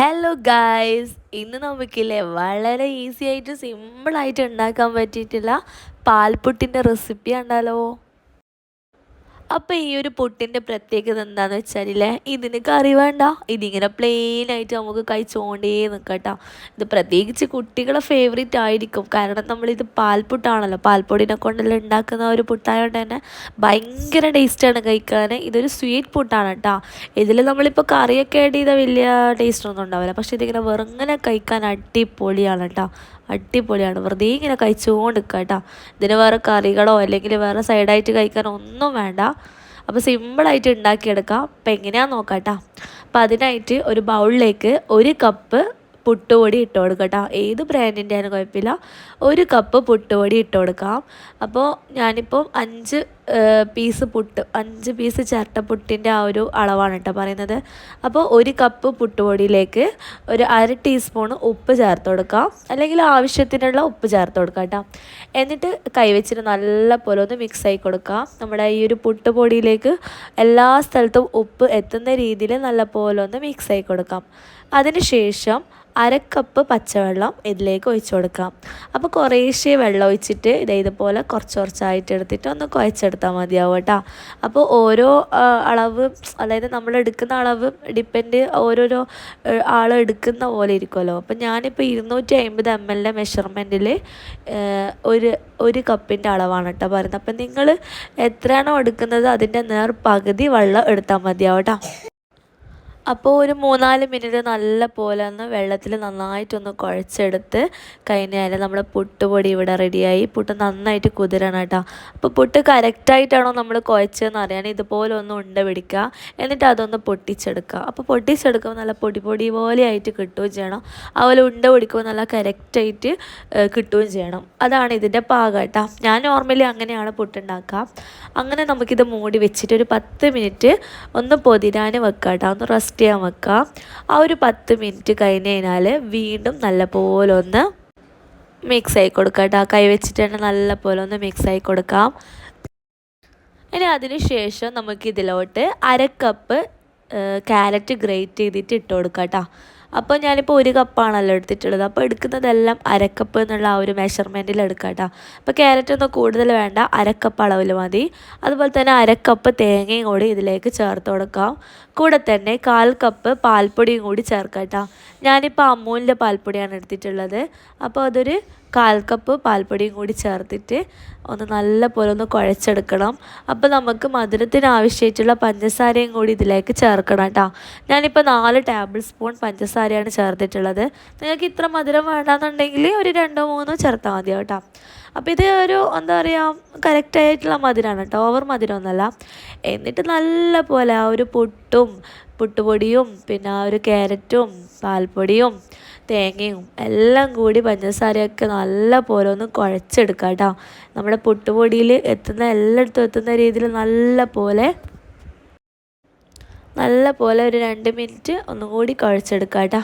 Hello guys ഇന്ന് നമുക്കില്ലേ വളരെ easy ആയിട്ട് സിമ്പിളായിട്ട് ഉണ്ടാക്കാൻ പറ്റിയിട്ടുള്ള പാൽപുട്ടിന്റെ റെസിപ്പി ഉണ്ടല്ലോ അപ്പോൾ ഈ ഒരു പുട്ടിന്റെ പ്രത്യേകത എന്താണെന്ന് വെച്ചാലില്ലേ? ഇതിന് കറി വേണ്ട. ഇതിങ്ങനെ പ്ലെയിൻ ആയിട്ട് നമുക്ക് കഴിച്ചുകൊണ്ടേ നിൽക്കട്ടോ ഇത് പ്രത്യേകിച്ച് കുട്ടികളെ ഫേവറേറ്റ് ആയിരിക്കും. കാരണം നമ്മളിത് പാൽപുട്ടാണല്ലോ. പാൽപ്പൊടിനെ കൊണ്ടെല്ലാം ഉണ്ടാക്കുന്ന ഒരു പുട്ടായതുകൊണ്ട് തന്നെ ഭയങ്കര ടേസ്റ്റാണ് കഴിക്കാൻ ഇതൊരു സ്വീറ്റ് പുട്ടാണ് കേട്ടോ ഇതിൽ നമ്മളിപ്പോൾ കറിയൊക്കെ ആഡ് ചെയ്താൽ വലിയ ടേസ്റ്റ് ഒന്നും ഉണ്ടാവില്ല. പക്ഷേ ഇതിങ്ങനെ വെറുങ്ങനെ കഴിക്കാൻ അടിപൊളിയാണ് കേട്ടോ അടിപൊളിയാണ്. വെറുതെ ഇങ്ങനെ കഴിച്ചുകൊണ്ട് നിൽക്കുക കേട്ടോ ഇതിന് വേറെ കറികളോ അല്ലെങ്കിൽ വേറെ സൈഡായിട്ട് കഴിക്കാനോ ഒന്നും വേണ്ട. അപ്പോൾ സിമ്പിളായിട്ട് ഉണ്ടാക്കിയെടുക്കാം. അപ്പോൾ എങ്ങനെയാണെന്ന് നോക്കാം കേട്ടോ അപ്പോൾ അതിനായിട്ട് ഒരു ബൗളിലേക്ക് ഒരു കപ്പ് പുട്ടുപൊടി ഇട്ട് കൊടുക്കുക കേട്ടോ ഏത് ബ്രാൻഡിന്റെ ആയാലും കുഴപ്പമില്ല. ഒരു കപ്പ് പുട്ടുപൊടി ഇട്ട് കൊടുക്കാം. അപ്പോൾ ഞാനിപ്പം അഞ്ച് പീസ് പുട്ട് അഞ്ച് പീസ് ചിരട്ട പുട്ടിന്റെ ആ ഒരു അളവാണ് കേട്ടോ പറയുന്നത്. അപ്പോൾ ഒരു കപ്പ് പുട്ടുപൊടിയിലേക്ക് ഒരു അര ടീസ്പൂൺ ഉപ്പ് ചേർത്ത് കൊടുക്കാം. അല്ലെങ്കിൽ ആവശ്യത്തിനുള്ള ഉപ്പ് ചേർത്ത് കൊടുക്കാം കേട്ടോ എന്നിട്ട് കൈവച്ചിട്ട് നല്ല പോലെ ഒന്ന് മിക്സ് ആയി കൊടുക്കാം. നമ്മുടെ ഈ ഒരു പുട്ടുപൊടിയിലേക്ക് എല്ലാ സ്ഥലത്തും ഉപ്പ് എത്തുന്ന രീതിയിൽ നല്ല പോലെ ഒന്ന് മിക്സ് ആയി കൊടുക്കാം. അതിനുശേഷം അരക്കപ്പ് പച്ചവെള്ളം ഇതിലേക്ക് ഒഴിച്ചു കൊടുക്കാം. അപ്പോൾ കുറേശ്ശേ വെള്ളം ഒഴിച്ചിട്ട് ഇതേ ഇതുപോലെ കുറച്ച് കുറച്ചായിട്ട് എടുത്തിട്ട് ഒന്ന് കുഴച്ചെടുത്താൽ മതിയാവും കേട്ടോ. അപ്പോൾ ഓരോ അളവ് അതായത് നമ്മൾ എടുക്കുന്ന അളവ് ഡിപ്പെൻഡ് ഓരോരോ ആൾ എടുക്കുന്ന പോലെ ഇരിക്കുമല്ലോ അപ്പോൾ ഞാനിപ്പോൾ ഇരുന്നൂറ്റി അമ്പത് എം എല്ലിന്റെ മെഷർമെന്റിൽ ഒരു ഒരു കപ്പിന്റെ അളവാണ് കേട്ടോ പറയുന്നത്. അപ്പം നിങ്ങൾ എത്രയാണോ എടുക്കുന്നത് അതിന്റെ നേർ പകുതി വെള്ളം എടുത്താൽ മതിയാവും അപ്പോൾ ഒരു മൂന്നാൽ മിനിറ്റ് നല്ല പോലെ ഒന്ന് വെള്ളത്തിൽ നന്നായിട്ടൊന്ന് കുഴച്ചെടുത്ത് കഴിഞ്ഞാൽ നമ്മുടെ പുട്ടുപൊടി ഇവിടെ റെഡിയായി. പുട്ട് നന്നായിട്ട് കുതിരണം കേട്ടോ. അപ്പോൾ പുട്ട് കറക്റ്റായിട്ടാണോ നമ്മൾ കുഴച്ചതെന്ന് അറിയാൻ ഇതുപോലെ ഒന്ന് ഉണ്ട പിടിക്കുക എന്നിട്ട് അതൊന്ന് പൊട്ടിച്ചെടുക്കുക അപ്പോൾ പൊട്ടിച്ചെടുക്കുമ്പോൾ നല്ല പൊടി പൊടി പോലെ ആയിട്ട് കിട്ടുകയും ചെയ്യണം. അതുപോലെ ഉണ്ട പിടിക്കുമ്പോൾ നല്ല കറക്റ്റായിട്ട് കിട്ടുകയും ചെയ്യണം. അതാണ് ഇതിന്റെ പാകം കേട്ടോ. ഞാൻ നോർമലി അങ്ങനെയാണ് പുട്ടുണ്ടാക്കുക. അങ്ങനെ നമുക്കിത് മൂടി വെച്ചിട്ട് ഒരു പത്ത് മിനിറ്റ് ഒന്ന് പൊതിരാൻ വെക്കാം കേട്ടോ ഒന്ന് റെസ്റ്റ് ചെയ്യാൻ വെക്കാം. ആ ഒരു പത്ത് മിനിറ്റ് കഴിഞ്ഞ് കഴിഞ്ഞാൽ വീണ്ടും നല്ലപോലെ ഒന്ന് മിക്സ് ആയി കൊടുക്കാം കേട്ടോ. കൈ വെച്ചിട്ട് തന്നെ നല്ലപോലെ ഒന്ന് മിക്സ് ആയി കൊടുക്കാം. ഇനി അതിന് ശേഷം നമുക്കിതിലോട്ട് അര കപ്പ് ക്യാരറ്റ് ഗ്രേറ്റ് ചെയ്തിട്ട് ഇട്ട് കൊടുക്കാം കേട്ടോ. അപ്പോൾ ഞാനിപ്പോൾ ഒരു കപ്പാണല്ലോ എടുത്തിട്ടുള്ളത്. അപ്പോൾ എടുക്കുന്നതെല്ലാം അരക്കപ്പ് എന്നുള്ള ആ ഒരു മെഷർമെന്റിൽ എടുക്കാം കേട്ടോ. അപ്പോൾ ക്യാരറ്റ് ഒന്നും കൂടുതൽ വേണ്ട. അരക്കപ്പ് അളവിൽ മതി. അതുപോലെ തന്നെ അരക്കപ്പ് തേങ്ങയും കൂടി ഇതിലേക്ക് ചേർത്ത് കൊടുക്കാം. കൂടെ തന്നെ കാൽ കപ്പ് പാൽപ്പൊടിയും കൂടി ചേർക്കാം കേട്ടോ. ഞാനിപ്പോൾ അമൂലിന്റെ പാൽപ്പൊടിയാണ് എടുത്തിട്ടുള്ളത്. അപ്പോൾ അതൊരു കാൽ കപ്പ് പാൽപ്പൊടിയും കൂടി ചേർത്തിട്ട് ഒന്ന് നല്ല പോലെ ഒന്ന് കുഴച്ചെടുക്കണം. അപ്പോൾ നമുക്ക് മധുരത്തിന് ആവശ്യമായിട്ടുള്ള പഞ്ചസാരയും കൂടി ഇതിലേക്ക് ചേർക്കണം കേട്ടോ. ഞാനിപ്പോൾ നാല് ടേബിൾ സ്പൂൺ പഞ്ചസാരയാണ് ചേർത്തിട്ടുള്ളത്. നിങ്ങൾക്ക് ഇത്ര മധുരം വേണ്ടാന്നുണ്ടെങ്കിൽ ഒരു രണ്ടോ മൂന്നോ ചേർത്താൽ മതി കേട്ടോ. അപ്പോൾ ഇത് ഒരു എന്താ പറയുക കറക്റ്റായിട്ടുള്ള മധുരമാണ് കേട്ടോ. ഓവർ മധുരമൊന്നുമല്ല. എന്നിട്ട് നല്ല പോലെ ആ ഒരു പുട്ടും പുട്ടുപൊടിയും പിന്നെ ആ ഒരു ക്യാരറ്റും പാൽപ്പൊടിയും തേങ്ങയും എല്ലാം കൂടി പഞ്ചസാരയൊക്കെ നല്ല പോലെ ഒന്ന് കുഴച്ചെടുക്കുക കേട്ടോ. നമ്മുടെ പുട്ടുപൊടിയിൽ എത്തുന്ന എല്ലായിടത്തും എത്തുന്ന രീതിയിൽ നല്ല പോലെ നല്ല പോലെ ഒരു രണ്ട് മിനിറ്റ് ഒന്നും കൂടി കുഴച്ചെടുക്കുക കേട്ടോ.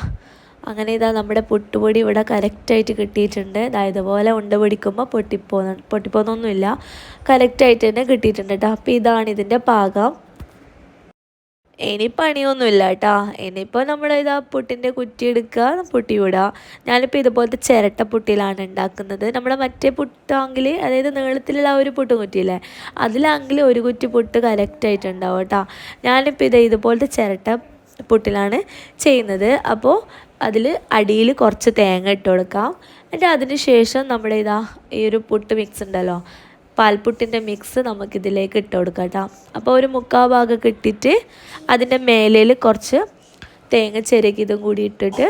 അങ്ങനെ ഇതാ നമ്മുടെ പുട്ടുപൊടി ഇവിടെ കറക്റ്റായിട്ട് കിട്ടിയിട്ടുണ്ട്. അതായത് ഇതുപോലെ ഉണ്ട പിടിക്കുമ്പോൾ പൊട്ടിപ്പോന്ന് പൊട്ടിപ്പോന്നൊന്നുമില്ല. കറക്റ്റായിട്ട് തന്നെ കിട്ടിയിട്ടുണ്ട് കേട്ടോ. അപ്പോൾ ഇതാണ് ഇതിന്റെ പാകം. ഇനി പണിയൊന്നുമില്ല കേട്ടോ ഇനിയിപ്പോൾ നമ്മൾ ഇതാ പുട്ടിന്റെ കുറ്റി എടുക്കുക പുട്ടി വിടുക ഞാനിപ്പോൾ ഇതുപോലത്തെ ചിരട്ട പുട്ടിയിലാണ് ഉണ്ടാക്കുന്നത്. നമ്മുടെ മറ്റേ പുട്ടാങ്കിൽ അതായത് നീളത്തിലുള്ള ഒരു പുട്ട് കുറ്റിയില്ലേ അതിലാണെങ്കിൽ ഒരു കുറ്റി പുട്ട് കറക്റ്റായിട്ടുണ്ടാവും കേട്ടോ. ഞാനിപ്പോൾ ഇത് ഇതുപോലത്തെ ചിരട്ട പുട്ടിലാണ് ചെയ്യുന്നത്. അപ്പോൾ അതിൽ അടിയിൽ കുറച്ച് തേങ്ങ ഇട്ട് കൊടുക്കാം. എന്നിട്ട് അതിന് ശേഷം നമ്മുടെ ഇതാ ഈ ഒരു പുട്ട് മിക്സ് ഉണ്ടല്ലോ പാൽപുട്ടിന്റെ മിക്സ് നമുക്കിതിലേക്ക് ഇട്ട് കൊടുക്കാം കേട്ടോ അപ്പോൾ ഒരു മുക്കാൽ ഭാഗം ഇട്ടിട്ട് അതിന്റെ മേലയിൽ കുറച്ച് തേങ്ങ ചെരകിതും കൂടി ഇട്ടിട്ട്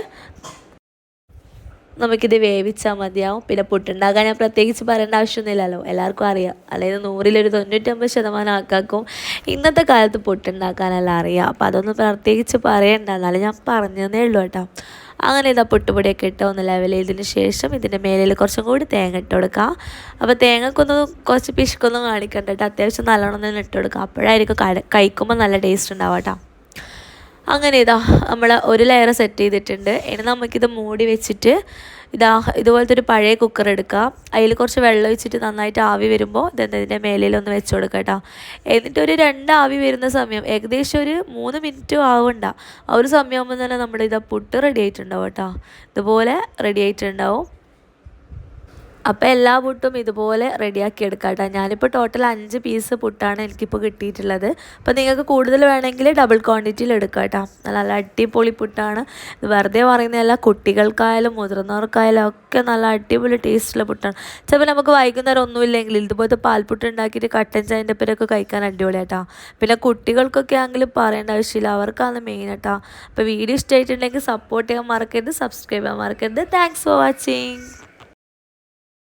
നമുക്കിത് വേവിച്ചാൽ മതിയാവും. പിന്നെ പുട്ടുണ്ടാക്കാൻ ഞാൻ പ്രത്യേകിച്ച് പറയേണ്ട ആവശ്യമൊന്നുമില്ലല്ലോ. എല്ലാവർക്കും അറിയാം. അതായത് നൂറിലൊരു തൊണ്ണൂറ്റമ്പത് ശതമാനം ആൾക്കാർക്കും ഇന്നത്തെ കാലത്ത് പുട്ടുണ്ടാക്കാനെല്ലാം അറിയാം. അപ്പോൾ അതൊന്നും പ്രത്യേകിച്ച് പറയണ്ട. എന്നാലും ഞാൻ പറഞ്ഞതേ ഉള്ളൂ കേട്ടോ. അങ്ങനെ ഇതാ പൊട്ടുപൊടിയൊക്കെ ഇട്ട് ഒന്ന് ലെവൽ ചെയ്തതിന് ശേഷം ഇതിന്റെ മേലിൽ കുറച്ചും കൂടി തേങ്ങ ഇട്ട് കൊടുക്കുക അപ്പോൾ തേങ്ങക്കൊന്ന് കുറച്ച് പിശുക്കൊന്നും കാണിക്കണ്ട കേട്ടോ അത്യാവശ്യം നല്ലോണം തന്നെ ഇട്ട് കൊടുക്കുക അപ്പോഴായിരിക്കും കഴിക്കുമ്പോൾ നല്ല ടേസ്റ്റ് ഉണ്ടാവുക കേട്ടോ അങ്ങനെ ഇതാ നമ്മൾ ഒരു ലെയർ സെറ്റ് ചെയ്തിട്ടുണ്ട്. ഇനി നമുക്കിത് മൂടി വെച്ചിട്ട് ഇതാ ഇതുപോലത്തെ ഒരു പഴയ കുക്കർ എടുക്കുക. അതിൽ കുറച്ച് വെള്ളം ഒഴിച്ചിട്ട് നന്നായിട്ട് ആവി വരുമ്പോൾ ഇതിന്റെ മേലിലൊന്ന് വെച്ച് കൊടുക്കുക കേട്ടോ. എന്നിട്ട് ഒരു രണ്ട് ആവി വരുന്ന സമയം ഏകദേശം ഒരു മൂന്ന് മിനിറ്റും ആവണ്ട. ആ ഒരു സമയമാകുമ്പോൾ തന്നെ നമ്മുടെ ഇതാ പുട്ട് റെഡി ആയിട്ടുണ്ടാവും കേട്ടോ. ഇതുപോലെ റെഡി ആയിട്ടുണ്ടാവും. അപ്പോൾ എല്ലാ പുട്ടും ഇതുപോലെ റെഡിയാക്കി എടുക്കാം കേട്ടോ. ഞാനിപ്പോൾ ടോട്ടൽ അഞ്ച് പീസ് പുട്ടാണ് എനിക്കിപ്പോൾ കിട്ടിയിട്ടുള്ളത്. അപ്പോൾ നിങ്ങൾക്ക് കൂടുതൽ വേണമെങ്കിൽ ഡബിൾ ക്വാണ്ടിറ്റിയിൽ എടുക്കാം കേട്ടോ. നല്ല അടിപൊളി പുട്ടാണ്. ഇത് വെറുതെ പറയുന്നതല്ല കുട്ടികൾക്കായാലും മുതിർന്നവർക്കായാലും ഒക്കെ നല്ല അടിപൊളി ടേസ്റ്റുള്ള പുട്ടാണ്. ചിലപ്പോൾ നമുക്ക് വൈകുന്നേരം ഒന്നുമില്ലെങ്കിൽ ഇതുപോലത്തെ പാൽപുട്ട് ഉണ്ടാക്കിയിട്ട് കട്ടൻ ചായന്റെ പേരൊക്കെ കഴിക്കാൻ അടിപൊളിയാട്ടോ പിന്നെ കുട്ടികൾക്കൊക്കെ ആണെങ്കിലും പറയേണ്ട ആവശ്യമില്ല. അവർക്കാണ് മെയിൻ കേട്ടോ അപ്പോൾ വീഡിയോ ഇഷ്ടമായിട്ടുണ്ടെങ്കിൽ സപ്പോർട്ട് ചെയ്യാൻ മറക്കരുത് സബ്സ്ക്രൈബ് ചെയ്യാൻ മറക്കരുത്. Thanks for watching